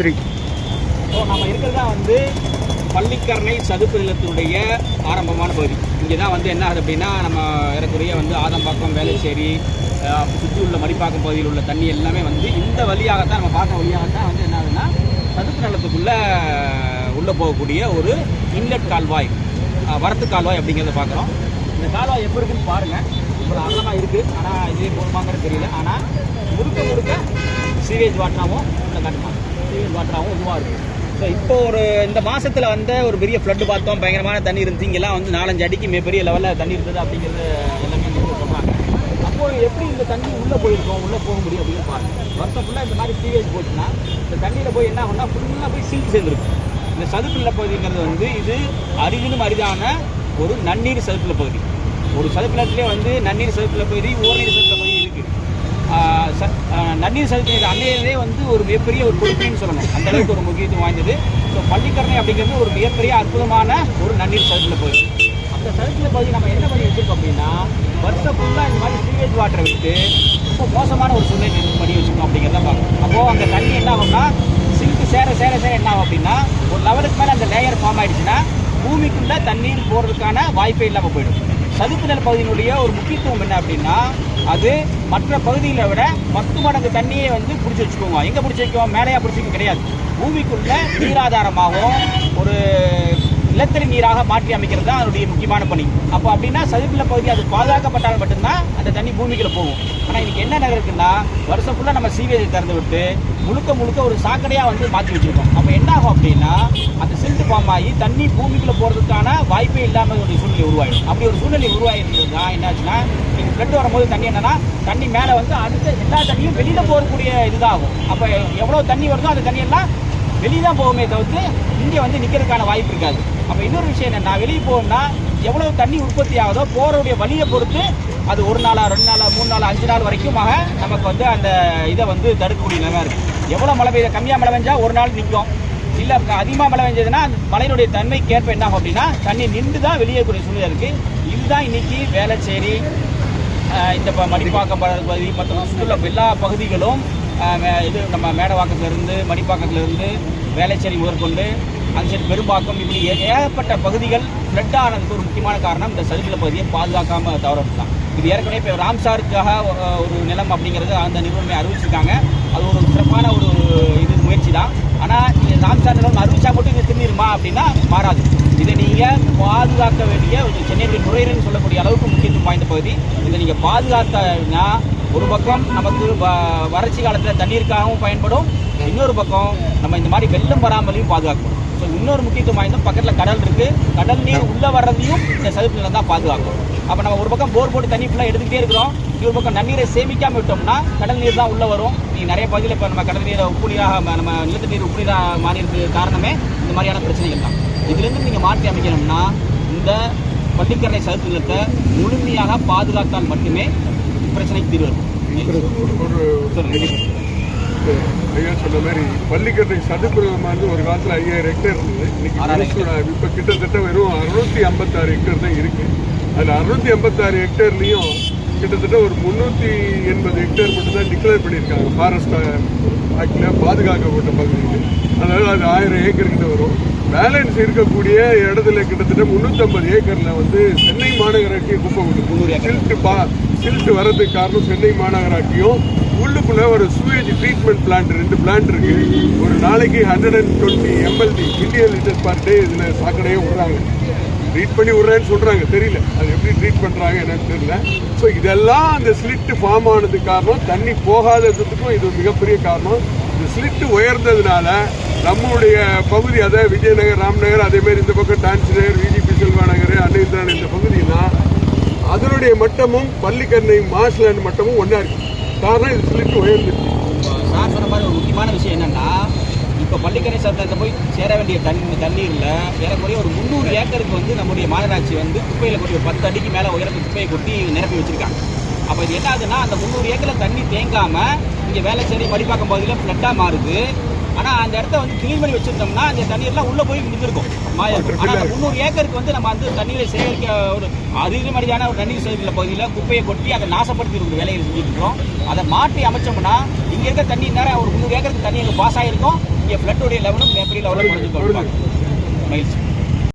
Three so நம்ம இருக்கிறதா வந்து பள்ளிக்கரணை சதுப்பு நிலத்தினுடைய ஆரம்பமான பகுதி. இங்கே தான் வந்து என்ன ஆகுது அப்படின்னா நம்ம ஏறக்குறைய வந்து ஆதம்பாக்கம் வேலைச்சேரி சுற்றி உள்ள மடிப்பாக்கம் பகுதியில் உள்ள தண்ணி எல்லாமே வந்து இந்த வழியாகத்தான் நம்ம பார்க்குற வழியாகத்தான் வந்து என்ன ஆகுதுன்னா சதுப்பு நிலத்துக்குள்ளே உள்ளே போகக்கூடிய ஒரு இன்லெட் கால்வாய் வரத்து கால்வாய் அப்படிங்கிறத பார்க்குறோம். இந்த கால்வாய் எப்படி இருக்குன்னு பாருங்கள் இவ்வளோ அழகாக இருக்குது ஆனால் இதே போதுமாங்கிறது தெரியல. ஆனால் முழுக்க முழுக்க சீவேஜ் வாட்டினாவும் இந்த கட்டணும் சீவேஜ் வாட்டராகவும் இதுவாக இருக்குது ஸோ இப்போ ஒரு இந்த மாதத்தில் வந்து ஒரு பெரிய ஃப்ளட் பார்த்தோம் பயங்கரமான தண்ணி இருந்துச்சு. இங்கெல்லாம் வந்து நாலஞ்சு அடிக்கு மிகப்பெரிய லெவலில் தண்ணி இருந்தது அப்படிங்கிறது எல்லாமே வந்து சொல்கிறாங்க அப்போது எப்படி இந்த தண்ணி உள்ளே போயிருக்கோம் உள்ளே போக முடியும் அப்படின்னு பாருங்கள் வருஷம் ஃபுல்லாக இந்த மாதிரி சீவேஜ் போச்சுன்னா இந்த தண்ணியில் போய் என்ன ஆகும்னா ஃபுல்லாக போய் சிங்க் சேர்ந்துருக்கும் இந்த சதுப்பு நிலப்பகுதிங்கிறது வந்து இது அரிதிலும் அரிதான ஒரு நன்னீர் சதுப்பு பகுதி. ஒரு சதுப்பு நிலத்திலே வந்து நன்னீர் சதுப்பு பகுதி ஓர்நீர் சதுப்பு பகுதி இருக்குது ச தண்ணீர் செலுத்தினது அன்னையிலே வந்து ஒரு மிகப்பெரிய ஒரு கொடுப்பினைன்னு சொல்லணும். அந்த அளவுக்கு ஒரு முக்கியத்துவம் வாய்ந்தது. ஸோ பள்ளிக்கரணை அப்படிங்கிறது ஒரு மிகப்பெரிய அற்புதமான ஒரு நன்னீர் சதுப்புல பகுதி. அந்த சதுப்புல பகுதி நம்ம என்ன பண்ணி வச்சிருக்கோம் அப்படின்னா வருஷம் ஃபுல்லாக இந்த மாதிரி சீவேஜ் வாட்டரை விட்டு ரொம்ப மோசமான ஒரு சூழ்நிலை பண்ணி வச்சுருக்கோம் அப்படிங்கிறத பார்க்கணும். அப்போது அந்த தண்ணி என்ன ஆகும்னா சிங்க் சேர சேர சேர என்ன ஆகும் அப்படின்னா ஒரு லெவலுக்கு மேலே அந்த லேயர் ஃபார்ம் ஆகிடுச்சுன்னா பூமிக்குள்ளே தண்ணீர் போகிறதுக்கான வாய்ப்பே இல்லாமல் போயிடும். சதுப்பு நில பகுதியினுடைய ஒரு முக்கியத்துவம் என்ன அப்படின்னா அது மற்ற பகுதிகளை விட பத்து மடங்கு தண்ணியை வந்து பிடிச்சி வச்சுக்குவோம். எங்கே பிடிச்சி வைக்குவோம்? மேலேயா பிடிச்சிக்கும் கிடையாது. பூமிக்குள்ள நீராதாரமாகவும் ஒரு நிலத்தடி நீராக மாற்றி அமைக்கிறது தான் அதனுடைய முக்கியமான பணி. அப்போ அப்படின்னா சதுப்புல பகுதி அது பாதுகாக்கப்பட்டால் மட்டும்தான் அந்த தண்ணி பூமிக்குள்ள போகும். ஆனால் இன்னைக்கு என்ன நடக்குதுன்னா வருஷம் ஃபுல்லாக நம்ம சீவேஜை திறந்து விட்டு முழுக்க முழுக்க ஒரு சாக்கடையாக வந்து மாற்றி வச்சிருக்கோம். அப்போ என்ன ஆகும் அப்படின்னா அந்த சில்ட் ஃபார்ம் ஆகி தண்ணி பூமிக்குள்ள போகிறதுக்கான வாய்ப்பே இல்லாமல் ஒரு சூழ்நிலை உருவாயிடும். அப்படி ஒரு சூழ்நிலை உருவாயிருந்தது தான் என்னாச்சுன்னா நீங்கள் ஃப்ளட் வரும்போது தண்ணி என்னன்னா தண்ணி மேலே வந்து அடுத்த எல்லா தண்ணியும் வெளியில் போகக்கூடிய இதுதான் ஆகும். அப்போ எவ்வளோ தண்ணி வருதோ அந்த தண்ணியெல்லாம் வெளியே தான் போகுமே தவிர்த்து இங்கே வந்து நிற்கிறதுக்கான வாய்ப்பு இருக்காது. அப்போ இன்னொரு விஷயம் என்ன? நான் வெளியே போகணும்னா எவ்வளவு தண்ணி உற்பத்தி ஆகுதோ போகிறவுடைய வழியை பொறுத்து அது ஒரு நாளா ரெண்டு நாளா மூணு நாள் அஞ்சு நாள் வரைக்குமாக நமக்கு வந்து அந்த இதை வந்து தடுக்கக்கூடிய நிலைமை இருக்குது எவ்வளோ மழை பெய்யுது? கம்மியாக மழை பெஞ்சா ஒரு நாள் நிற்கும் இல்லை அதிகமாக மழை பெஞ்சதுன்னா அந்த மழையினுடைய தன்மைக்கேற்ப என்ன ஆகும் அப்படின்னா தண்ணி நின்று தான் வெளியேக்கூடிய சூழ்நிலை இருக்குது இதுதான் இன்னைக்கு வேலைச்சேரி இந்த ப- மடிப்பாக்கம் ப- பகுதி மற்றும் சுற்றுலா எல்லா பகுதிகளும் மே- இது நம்ம மேடவாக்கத்திலிருந்து மடிப்பாக்கத்திலிருந்து வேலைச்சேரி முதற்கொண்டு அந்த பெரும்பாக்கம் இப்படி ஏகப்பட்ட பகுதிகள் ஃப்ளட் ஆனதுக்கு ஒரு முக்கியமான காரணம் இந்த சதுப்புல பகுதியை பாதுகாக்காம தவறது தான் இது ஏற்கனவே இப்போ ராம்சாருக்காக ஒரு நிலம் அப்படிங்கிறது அந்த நிறுவனமே அறிவிச்சிருக்காங்க. அது ஒரு சிறப்பான ஒரு இது முயற்சி தான் ஆனால் ராம்சார் நிலம் அறிவிச்சா மட்டும் இது திரும்பிடுமா அப்படின்னா மாறாது. இதை நீங்கள் பாதுகாக்க வேண்டிய ஒரு சென்னையுடைய நுரையீரல்னு சொல்லக்கூடிய அளவுக்கு முக்கியத்துவம் வாய்ந்த பகுதி. இதை நீங்கள் பாதுகாத்தனா ஒரு பக்கம் நமக்கு வ- வறட்சி காலத்தில் தண்ணீருக்காகவும் பயன்படும். இன்னொரு பக்கம் நம்ம இந்த மாதிரி வெள்ளம் வராமலையும் பாதுகாக்கணும். இன்னொரு முக்கியத்துவம் வாய்ந்த பக்கத்தில் கடல் இருக்குது கடல் நீர் உள்ளே வர்றதையும் இந்த சதுப்பு நிலம் தான் பாதுகாக்கும். அப்போ நம்ம ஒரு பக்கம் போர் போட்டு தண்ணி ஃபுல்லாக எடுத்துக்கிட்டே இருக்கிறோம். இன்னொரு பக்கம் நன்னீரை சேமிக்காமல் விட்டோம்னா கடல் நீர் தான் உள்ளே வரும். நீ நிறைய பகுதியில் இப்போ நம்ம கடல் நீரை உப்பு நீராக நம்ம நிலத்து நீர் உப்பு நீராக மாறி காரணமே இந்த மாதிரியான பிரச்சனைகள் தான். இதுலேருந்து நீங்கள் மாற்றி அமைக்கணும்னா இந்த பள்ளிக்கரணை சதுப்பு நிலத்தை முழுமையாக பாதுகாத்தால் மட்டுமே பிரச்சனைக்கு தீர்வு இருக்கும். ஒரு ஐயா சொன்ன மாதிரி பள்ளிக்கட்டை சதுப்பு நிலமானது ஒரு காலத்துல ஐயாயிரம் ஹெக்டேர் இருந்தது. இன்னைக்கு இப்ப கிட்டத்தட்ட வெறும் அறுநூத்தி ஐம்பத்தாறு ஹெக்டேர் தான் இருக்கு. அதுல அறுநூத்தி ஐம்பத்தாறு ஹெக்டேர்லயும் கிட்டத்தட்ட ஒரு முந்நூற்றி எண்பது ஹெக்டேர் மட்டும் தான் டிக்ளேர் பண்ணியிருக்காங்க ஃபாரஸ்ட் ஆக்டில் பாதுகாக்கப்பட்ட பகுதிகள் அதாவது அது ஆயிரம் ஏக்கர் கிட்ட வரும். பேலன்ஸ் இருக்கக்கூடிய இடத்துல கிட்டத்தட்ட முந்நூற்றம்பது ஏக்கரில் வந்து சென்னை மாநகராட்சி குப்பை ஏக்கர். சில்ட்டு பா சில்ட்டு வர்றதுக்கு காரணம் சென்னை மாநகராட்சியும் உள்ளுக்குள்ள ஒரு சுவேஜ் ட்ரீட்மெண்ட் பிளான்ட் ரெண்டு பிளான்ட் இருக்கு. ஒரு நாளைக்கு hundred and twenty MLD million litre per day இதில் சாக்கடையே விடுறாங்க. ட்ரீட் பண்ணி விடுறேன்னு சொல்கிறாங்க தெரியல. அது எப்படி ட்ரீட் பண்ணுறாங்க என்னன்னு தெரியல. ஸோ இதெல்லாம் அந்த ஸ்லிட்டு ஃபார்ம் ஆனதுக்கு காரணம் தண்ணி போகாததுக்கும் இது மிகப்பெரிய காரணம். இந்த ஸ்லிட்டு உயர்ந்ததுனால நம்மளுடைய பகுதி அதாவது விஜயநகர் ராம்நகர் அதேமாரி இந்த பக்கம் டான்ஸ் நகர் விஜிபி செல்வா நகர் அன்னை இந்த பகுதியெல்லாம் அதனுடைய மட்டமும் பள்ளிக்கண்ணை மாஸ்லேண்ட் மட்டமும் ஒன்றா இருக்குது காரணம் இது ஸ்லிட் உயர்ந்துச்சு சார் சொன்ன மாதிரி ஒரு முக்கியமான விஷயம் என்னன்னா இப்போ பள்ளிக்கரை சட்டத்தில் போய் சேர வேண்டிய தண்ணி தண்ணீரில் ஏறக்குறைய ஒரு முந்நூறு ஏக்கருக்கு வந்து நம்முடைய மாநகராட்சி வந்து குப்பையில் கொட்டி ஒரு பத்து அடிக்கு மேலே உயரத்து குப்பையை கொட்டி நிரப்பி வச்சிருக்காங்க. அப்போ இது என்ன ஆகுதுன்னா அந்த முந்நூறு ஏக்கரில் தண்ணி தேங்காமல் இங்கே வேலை சரி மடிப்பாக்கம் பகுதியில் ஃப்ளட்டாக மாறுது. ஆனால் அந்த இடத்த வந்து கிளீன் பண்ணி வச்சிருந்தோம்னா அந்த தண்ணீர்லாம் உள்ளே போய் இருந்திருக்கும் மாயிருக்கும் ஆனால் முந்நூறு ஏக்கருக்கு வந்து நம்ம வந்து தண்ணீரை சேகரிக்க ஒரு அதிகமடியான ஒரு தண்ணீர் சேகரிக்கிற பகுதியில் குப்பையை கொட்டி அதை நாசப்படுத்தி ஒரு வேலையை செஞ்சுட்டு இருக்கோம். அதை மாற்றி அமைச்சோம்னா இங்கே இருக்க தண்ணி நேரம் ஒரு முந்நூறு ஏக்கருக்கு தண்ணி அங்கே பாஸ் ஆகிருக்கும் இங்கே ஃப்ளட்டுடைய லெவலும் பெரிய லெவலில் குறைஞ்சிருக்கும். மைல்ஸ்